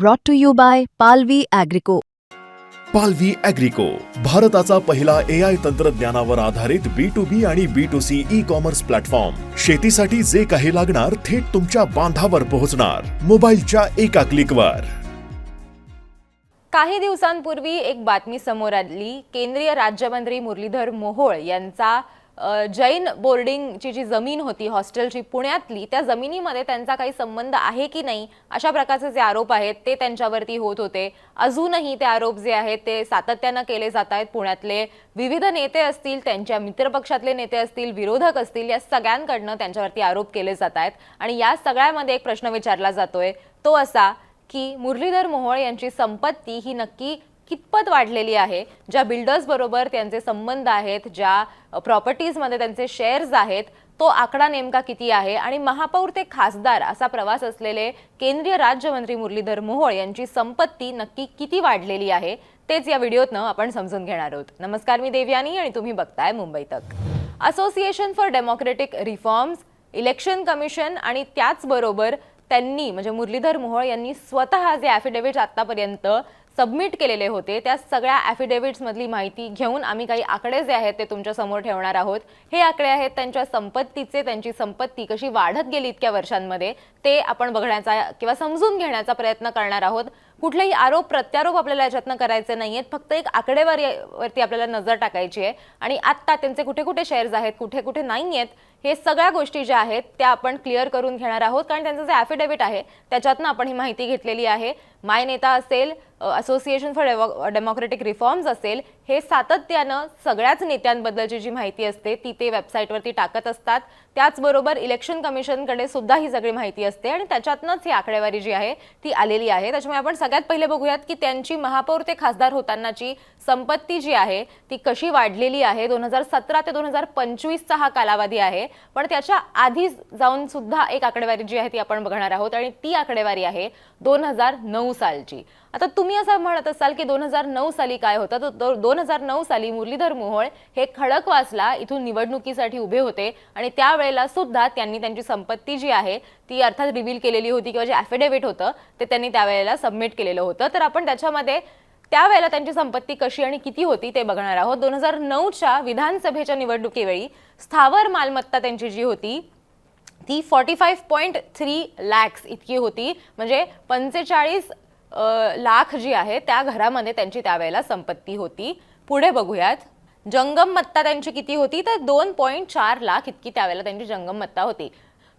brought to you by Palvi Agrico. पालवी अॅग्रिको भारताचा पहिला ए आय तंत्रज्ञानावर आधारित बी टू बी आणि B to C e commerce platform शेतीसाठी जे काही लागणार थेट तुमच्या बांधावर पोहोचणार. मोबाईलच्या एका क्लिकवर काही दिवसांपूर्वी एक बातमी समोर आली. केंद्रीय राज्यमंत्री मुरलीधर मोहोळ यांचा जैन बोर्डिंगची जी जमीन होती हॉस्टेलची पुण्यातली त्या जमिनीमध्ये त्यांचा काही संबंध आहे की नाही अशा प्रकारचे जे आरोप आहेत ते त्यांच्यावरती होत होते. अजूनही ते आरोप जे आहेत ते सातत्यानं केले जात आहेत. पुण्यातले विविध नेते असतील त्यांच्या मित्रपक्षातले नेते असतील विरोधक असतील या सगळ्यांकडनं त्यांच्यावरती आरोप केले जात आहेत. आणि या सगळ्यामध्ये एक प्रश्न विचारला जातोय तो असा की मुरलीधर मोहोळ यांची संपत्ती ही नक्की कितपत वाढलेली आहे ज्या बिल्डर्स बरोबर त्यांचे संबंध आहेत ज्या प्रॉपर्टीजमध्ये त्यांचे शेअर्स आहेत तो आकडा नेमका किती आहे? आणि महापौर ते खासदार असा प्रवास असलेले केंद्रीय राज्यमंत्री मुरलीधर मोहोळ यांची संपत्ती नक्की किती वाढलेली आहे तेच या व्हिडिओतनं आपण समजून घेणार आहोत. नमस्कार मी देवयानी आणि तुम्ही बघताय Mumbai Tak. Association for democratic reforms election commission आणि त्याचबरोबर त्यांनी म्हणजे मुरलीधर मोहोळ यांनी स्वतः जे ॲफिडेव्हिट आतापर्यंत सबमिट केलेले होते. त्या सगळ्या ॲफिडेव्हिट्समधली माहिती घेऊन आम्ही काही आकडे जे आहेत ते तुमच्यासमोर ठेवणार आहोत. हे आकडे आहेत त्यांच्या संपत्तीचे त्यांची संपत्ती कशी वाढत गेली इतक्या वर्षांमध्ये ते आपण बघण्याचा किंवा समजून घेण्याचा प्रयत्न करणार आहोत. कुठलेही आरोप प्रत्यारोप आपल्याला याच्यातनं करायचे नाही आहेत फक्त एक आकडेवारी वरती आपल्याला नजर टाकायची आहे. आणि आत्ता त्यांचे कुठे कुठे शेअर्स आहेत कुठे कुठे नाही आहेत हे सगळ्या गोष्टी ज्या आहेत त्या आपण क्लिअर करून घेणार आहोत. कारण त्यांचं जे ॲफिडेव्हिट आहे त्याच्यातनं आपण ही माहिती घेतलेली आहे. माय नेता असेल असोसिएशन फॉर डेमोक्रेटिक रिफॉर्म्स असेल हे सातत्यानं सगळ्याच नेत्यांबद्दलची जी माहिती असते ती ते वेबसाईटवरती टाकत असतात. त्याचबरोबर इलेक्शन कमिशनकडे सुद्धा ही सगळी माहिती असते आणि त्याच्यातनंच ही आकडेवारी जी आहे ती आलेली आहे. त्याच्यामुळे आपण सगळ्यात पहिले बघूयात की त्यांची महापौर ते खासदार होतानाची संपत्ती जी आहे ती कशी वाढलेली आहे? दोन हजार सतरा ते दोन हजार पंचवीसचा हा कालावधी आहे. पण त्याच्या आधी जाऊन सुद्धा एक आकडेवारी जी आहे ती आपण बघणार आहोत आणि ती आकडेवारी आहे दोन हजार नऊ सालची. आता तुम्ही असं म्हणत असाल की दोन हजार नऊ साली काय होतं? तर दोन हजार नऊ साली मुरलीधर मोहोळ हे खडकवासला इथून निवडणुकीसाठी उभे होते आणि त्यावेळेला सुद्धा त्यांनी त्यांची संपत्ती जी आहे ती अर्थात रिव्हील केलेली होती किंवा जे ॲफिडेव्हिट होतं ते त्यांनी त्यावेळेला सबमिट केलेलं होतं. तर आपण त्याच्यामध्ये त्यावेळेला त्यांची संपत्ती कशी आणि किती होती ते बघणार आहोत. दोन हजार नऊच्या विधानसभेच्या निवडणुकीवेळी स्थावर मालमत्ता त्यांची जी होती ती forty five point three lakhs इतकी होती. म्हणजे पंचेचाळीस लाख जी आहे त्या घरामध्ये त्यांची त्यावेळेला संपत्ती होती. पुढे बघूयात. जंगम मत्ता त्यांची किती होती? तर दोन पॉईंट चार लाख इतकी त्यावेळेला त्यांची जंगम मत्ता होती.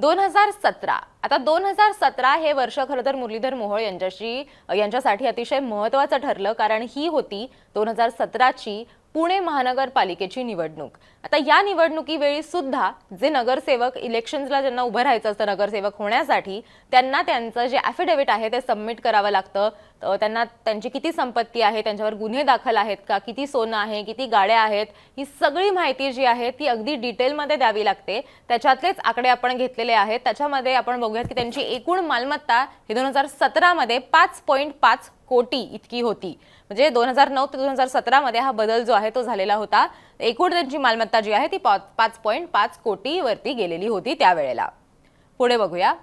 दोन हजार सतरा. आता दोन हजार सतरा हे वर्ष खरं तर मुरलीधर मोहोळ यांच्याशी यांच्यासाठी अतिशय महत्त्वाचं ठरलं कारण ही होती दोन हजार सतराची पुणे महानगरपालिकेची निवडणूक. आता या निवडणुकीवेळी सुद्धा जे नगरसेवक इलेक्शन्सला ज्यांना उभं राहायचं असतं नगरसेवक होण्यासाठी त्यांना त्यांचं जे ॲफिडेव्हिट आहे ते सबमिट करावं लागतं. त्यांना त्यांची किती संपत्ती आहे त्यांच्यावर गुन्हे दाखल आहेत का किती सोनं आहे किती गाड्या आहेत ही सगळी माहिती जी आहे ती अगदी डिटेलमध्ये द्यावी लागते. त्याच्यातलेच आकडे आपण घेतलेले आहेत. त्याच्यामध्ये आपण बघूयात की त्यांची एकूण मालमत्ता ही दोन हजार सतरामध्ये पाच पॉईंट पाच कोटी इतकी होती. म्हणजे दोन हजार नऊ ते दोन हजार सतरामध्ये हा बदल जो आहे तो झालेला होता. एकूण त्यांची मालमत्ता जी आहे ती पाच पॉईंट पाच कोटीवरती गेलेली होती त्यावेळेला. पुढे बघूया.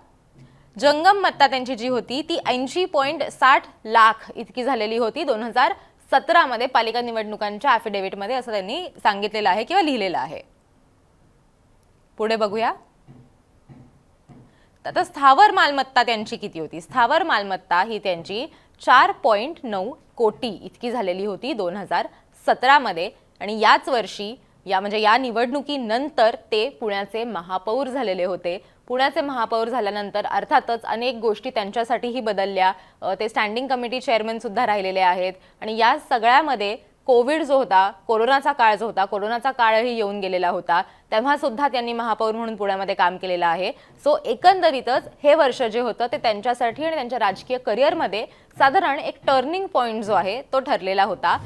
जंगम मत्ता त्यांची जी होती ती ऐंशी पॉईंट साठ लाख इतकी झालेली होती. दोन हजार सतरामध्ये पालिका निवडणुकांच्या ॲफिडेव्हिटमध्ये असं त्यांनी सांगितलेलं आहे किंवा लिहिलेलं आहे. पुढे बघूया. आता स्थावर मालमत्ता त्यांची किती होती? स्थावर मालमत्ता ही त्यांची चार पॉईंट नऊ कोटी इतकी झालेली होती दोन हजार सतरामध्ये. आणि याच वर्षी या म्हणजे या निवडणुकीनंतर ते पुण्याचे महापौर झालेले होते. पुण्याचे महापौर झाल्यानंतर अर्थातच अनेक गोष्टी त्यांच्यासाठीही बदलल्या. ते स्टँडिंग कमिटी चेअरमन सुद्धा राहिलेले आहेत. आणि या सगळ्यामध्ये कोविड जो होता कोरोनाचा काळ जो होता कोरोनाचा काळही येऊन गेलेला होता तेव्हा सुद्धा त्यांनी महापौर म्हणून पुण्यामध्ये काम केलेलं आहे. सो एकंदरीतच हे वर्ष जे होतं ते त्यांच्यासाठी आणि त्यांच्या राजकीय करिअरमध्ये साधारण एक टर्निंग पॉईंट जो आहे तो ठरलेला होता.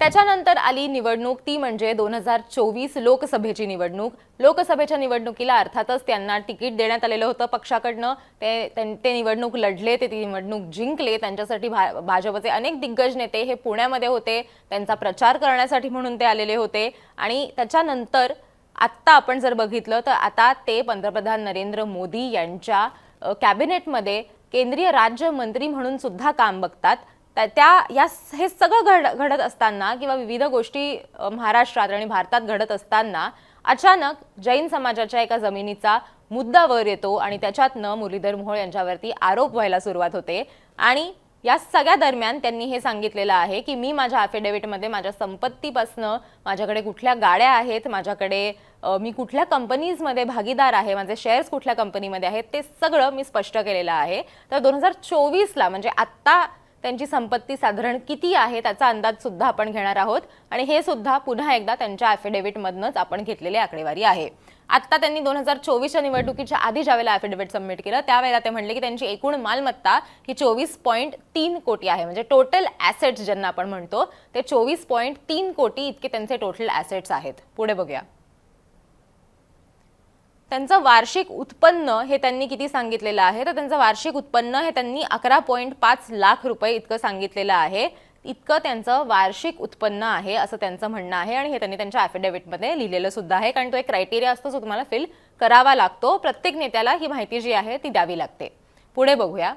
त्याच्यानंतर आली निवडणूक. ती म्हणजे दोन हजार चोवीस लोकसभेची निवडणूक. लोकसभेच्या निवडणुकीला अर्थातच त्यांना तिकीट देण्यात आलेलं होतं पक्षाकडनं. ते त्यां- ते निवडणूक लढले ते ती निवडणूक जिंकले. त्यांच्यासाठी भा भाजपचे अनेक दिग्गज नेते हे पुण्यामध्ये होते. त्यांचा प्रचार करण्यासाठी म्हणून ते आलेले होते. आणि त्याच्यानंतर आत्ता आपण जर बघितलं तर आता ते पंतप्रधान नरेंद्र मोदी यांच्या कॅबिनेटमध्ये केंद्रीय राज्यमंत्री म्हणून सुद्धा काम बघतात. त्या- त्या या हे सगळं घड घडत असताना किंवा विविध गोष्टी महाराष्ट्रात आणि भारतात घडत असताना अचानक जैन समाजाच्या एका जमिनीचा मुद्दा वर येतो आणि त्याच्यातनं मुरलीधर मोहोळ यांच्यावरती आरोप व्हायला सुरुवात होते. आणि या सगळ्या दरम्यान त्यांनी हे सांगितलेलं आहे की मी माझ्या affidavitमध्ये माझ्या संपत्तीपासनं माझ्याकडे कुठल्या गाड्या आहेत माझ्याकडे मी कुठल्या कंपनीजमध्ये भागीदार आहे माझे शेअर्स कुठल्या कंपनीमध्ये आहेत ते सगळं मी स्पष्ट केलेलं आहे. तर दोन हजार चोवीसला म्हणजे आत्ता त्यांची संपत्ती साधारण किती आहे त्याचा अंदाज सुद्धा आपण घेणार आहोत. आणि हे सुद्धा पुन्हा एकदा त्यांच्या ॲफिडेव्हिटमधनंच आपण घेतलेली आकडेवारी आहे. आत्ता त्यांनी दोन हजार चोवीसच्या निवडणुकीच्या आधी ज्यावेळेला ॲफिडेव्हिट सबमिट केलं त्यावेळेला ते म्हणले की त्यांची एकूण मालमत्ता ही चोवीस पॉईंट तीन कोटी आहे. म्हणजे टोटल ॲसेट्स ज्यांना आपण म्हणतो ते चोवीस पॉईंट तीन कोटी इतके त्यांचे टोटल ॲसेट्स आहेत. पुढे बघूया. त्यांचं वार्षिक उत्पन्न हे त्यांनी किती सांगितलेलं आहे? तर त्यांचं वार्षिक उत्पन्न हे त्यांनी अकरा पॉईंट पाच लाख रुपये इतकं सांगितलेलं आहे. इतकं त्यांचं वार्षिक उत्पन्न आहे असं त्यांचं म्हणणं आहे आणि हे त्यांनी त्यांच्या ॲफिडेव्हिटमध्ये लिहिलेलं सुद्धा आहे. कारण तो एक क्रायटेरिया असतो जो तुम्हाला फिल करावा लागतो. प्रत्येक नेत्याला ही माहिती जी आहे ती द्यावी लागते. पुढे बघूया.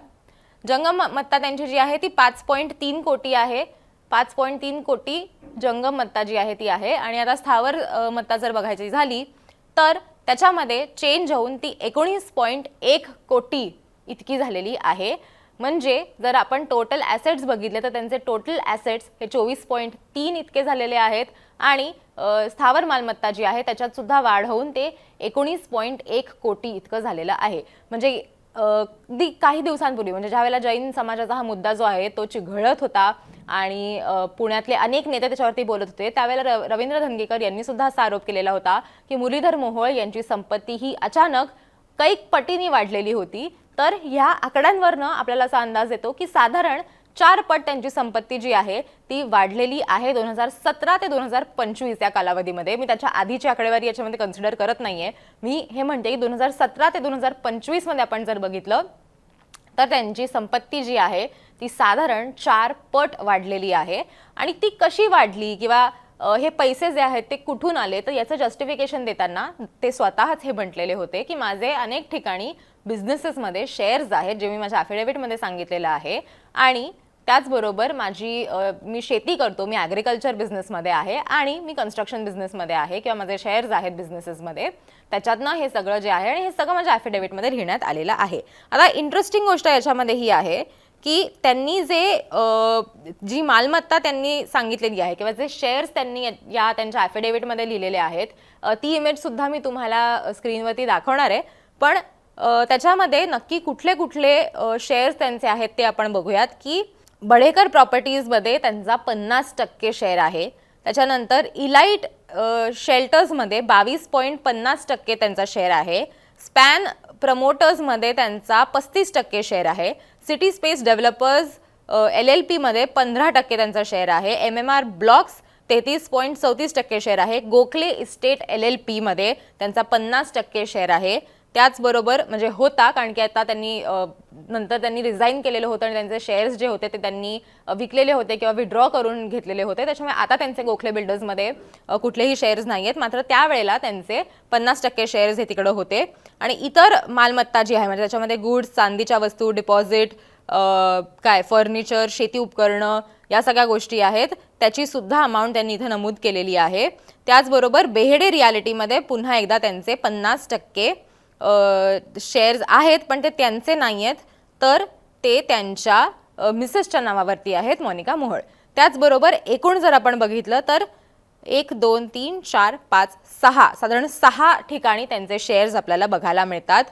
जंगम मत्ता त्यांची जी आहे ती पाच पॉईंट तीन कोटी आहे. पाच पॉईंट तीन कोटी जंगम मत्ता जी आहे ती आहे. आणि आता स्थावर मत्ता जर बघायची झाली तर त्याच्यामध्ये चेंज होऊन ती एकोणीस पॉईंट एक कोटी इतकी झालेली आहे. म्हणजे जर आपण टोटल ॲसेट्स बघितले तर त्यांचे टोटल ॲसेट्स हे चोवीस पॉईंट तीन इतके झालेले आहेत. आणि स्थावर मालमत्ता जी आहे त्याच्यातसुद्धा वाढ होऊन ते एकोणीस पॉईंट एक कोटी इतकं झालेलं आहे. म्हणजे दी काही दिवसांपूर्वी म्हणजे ज्यावेळेला जैन समाजाचा हा मुद्दा जो आहे तो चिघळत होता आणि पुण्यातले अनेक नेते त्याच्यावरती बोलत होते त्यावेळेला रव- रवींद्र धंगेकर यांनी सुद्धा असा आरोप केलेला होता की मुरलीधर मोहोळ यांची संपत्ती ही अचानक कैक पटीने वाढलेली होती. तर ह्या आकड्यांवरनं आपल्याला असा अंदाज येतो की साधारण चार पट त्यांची संपत्ती जी आहे ती वाढलेली आहे दोन हजार सतरा ते दोन हजार पंचवीस या कालावधीमध्ये. मी त्याच्या आधीची आकडेवारी याच्यामध्ये कन्सिडर करत नाहीये. मी हे म्हणते की दोन हजार सतरा ते दोन हजार पंचवीसमध्ये आपण जर बघितलं तर त्यांची संपत्ती जी आहे ती साधारण चार पट वाढलेली आहे. आणि ती कशी वाढली किंवा हे पैसे जे आहेत ते कुठून आले? तर याचं जस्टिफिकेशन देताना ते स्वतःच हे म्हटलेले होते की माझे अनेक ठिकाणी बिझनेसेसमध्ये शेअर्स आहेत जे मी माझ्या affidavit सांगितलेलं आहे. आणि त्याचबरोबर माझी मी शेती करतो मी ॲग्रिकल्चर बिझनेसमध्ये आहे आणि मी कन्स्ट्रक्शन बिझनेसमध्ये आहे किंवा माझे शेअर्स आहेत बिझनेसेसमध्ये त्याच्यातनं हे सगळं जे आहे आणि हे सगळं माझ्या ॲफिडेव्हिटमध्ये लिहिण्यात आलेलं आहे. आता इंटरेस्टिंग गोष्ट याच्यामध्ये ही आहे की त्यांनी जे जी मालमत्ता त्यांनी सांगितलेली आहे किंवा जे शेअर्स त्यांनी या- त्यांच्या ॲफिडेव्हिटमध्ये लिहिलेले आहेत ती इमेजसुद्धा मी तुम्हाला स्क्रीनवरती दाखवणार आहे. पण त्याच्यामध्ये नक्की कुठले कुठले शेअर्स त्यांचे आहेत ते आपण बघूयात की बडेकर प्रॉपर्टीजमध्ये त्यांचा पन्नास टक्के शेअर आहे. त्याच्यानंतर इलाईट शेल्टर्समध्ये बावीस पॉईंट पन्नास टक्के त्यांचा शेअर आहे. स्पॅन प्रमोटर्समध्ये त्यांचा पस्तीस टक्के शेअर आहे. City space developers L L पीमध्ये पंधरा टक्के त्यांचा शेअर आहे. एम एम आर ब्लॉक्स तेहतीस पॉईंट चौतीस टक्के शेअर आहे. गोखले इस्टेट एल एल पीमध्ये त्यांचा पन्नास टक्के शेअर आहे. त्याचबरोबर म्हणजे होता कारण की आता त्यांनी नंतर त्यांनी रिझाईन केलेलं होतं आणि त्यांचे शेअर्स जे होते ते त्यांनी विकलेले होते किंवा विड्रॉ करून घेतलेले होते. त्याच्यामुळे आता त्यांचे गोखले बिल्डर्समध्ये कुठलेही शेअर्स नाही आहेत मात्र त्यावेळेला त्यांचे पन्नास टक्के शेअर्स हे तिकडं होते. आणि इतर मालमत्ता जी आहे म्हणजे त्याच्यामध्ये गुड्स चांदीच्या वस्तू डिपॉझिट काय फर्निचर शेती उपकरणं या सगळ्या गोष्टी आहेत. त्याची सुद्धा अमाऊंट त्यांनी इथं नमूद केलेली आहे. त्याचबरोबर बेहेडे रियालिटीमध्ये पुन्हा एकदा त्यांचे पन्नास टक्के शेअर्स आहेत पण ते त्यांचे नाही आहेत तर ते त्यांच्या मिसेसच्या नावावरती आहेत मोनिका मोहळ. त्याचबरोबर एकूण जर आपण बघितलं तर एक दोन तीन चार पाच सहा साधारण सहा ठिकाणी त्यांचे शेअर्स आपल्याला बघायला मिळतात.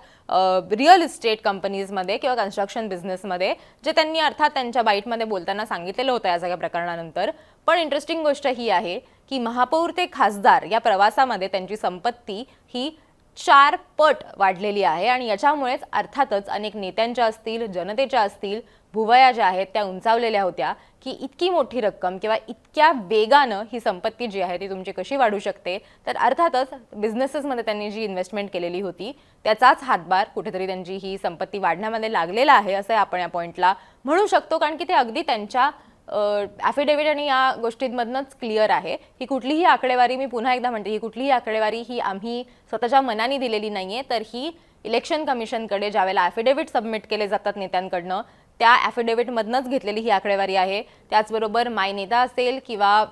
रिअल इस्टेट कंपनीजमध्ये किंवा कन्स्ट्रक्शन बिझनेसमध्ये जे त्यांनी अर्थात त्यांच्या बाईटमध्ये बोलताना सांगितलेलं होतं या सगळ्या प्रकरणानंतर. पण इंटरेस्टिंग गोष्ट ही आहे की महापौर ते खासदार या प्रवासामध्ये त्यांची संपत्ती ही चार पट वाढलेली आहे आणि याच्यामुळेच अर्थातच अनेक नेत्यांच्या असतील जनतेच्या असतील भुवया ज्या आहेत त्या उंचावलेल्या होत्या की इतकी मोठी रक्कम किंवा इतक्या वेगानं ही संपत्ती जी आहे ती तुमची कशी वाढू शकते? तर अर्थातच बिझनेसेसमध्ये त्यांनी जी इन्व्हेस्टमेंट केलेली होती त्याचाच हातभार कुठेतरी त्यांची ही संपत्ती वाढण्यामध्ये लागलेला आहे असं आपण या पॉईंटला म्हणू शकतो. कारण की ते अगदी त्यांच्या ॲफिडेव्हिट आणि या गोष्टींमधनंच क्लिअर आहे. ही कुठलीही आकडेवारी मी पुन्हा एकदा म्हणते ही कुठलीही आकडेवारी ही आम्ही स्वतःच्या मनाने दिलेली नाही आहे तर ही इलेक्शन कमिशनकडे ज्यावेळेला ॲफिडेव्हिट सबमिट केले जातात नेत्यांकडनं त्या ॲफिडेव्हिटमधनंच घेतलेली ही आकडेवारी आहे. त्याचबरोबर माय नेता असेल किंवा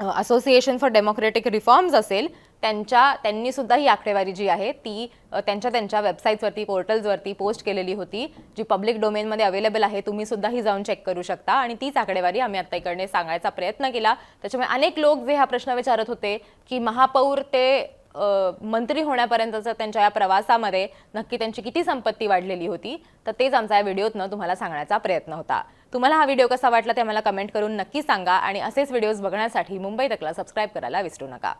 असोसिएशन फॉर डेमोक्रेटिक रिफॉर्म्स असेल त्यांच्या त्यांनी सुद्धा ही आकडेवारी जी आहे ती त्यांच्या त्यांच्या वेबसाईट्सवरती पोर्टल्सवरती पोस्ट केलेली होती जी पब्लिक डोमेनमध्ये अवेलेबल आहे तुम्ही सुद्धा ही जाऊन चेक करू शकता. आणि तीच आकडेवारी आम्ही आता इकडे सांगायचा प्रयत्न केला. त्याच्यामुळे अनेक लोक जे हा प्रश्न विचारत होते की महापौर ते मंत्री होण्यापर्यंतचं त्यांच्या या प्रवासामध्ये नक्की त्यांची किती संपत्ती वाढलेली होती तर तेच आमचा या व्हिडिओतनं तुम्हाला सांगण्याचा प्रयत्न होता. तुम्हाला हा व्हिडिओ कसा वाटला ते आम्हाला कमेंट करून नक्की सांगा. आणि असेच व्हिडिओज बघण्यासाठी मुंबई तकला सबस्क्राईब करायला विसरू नका.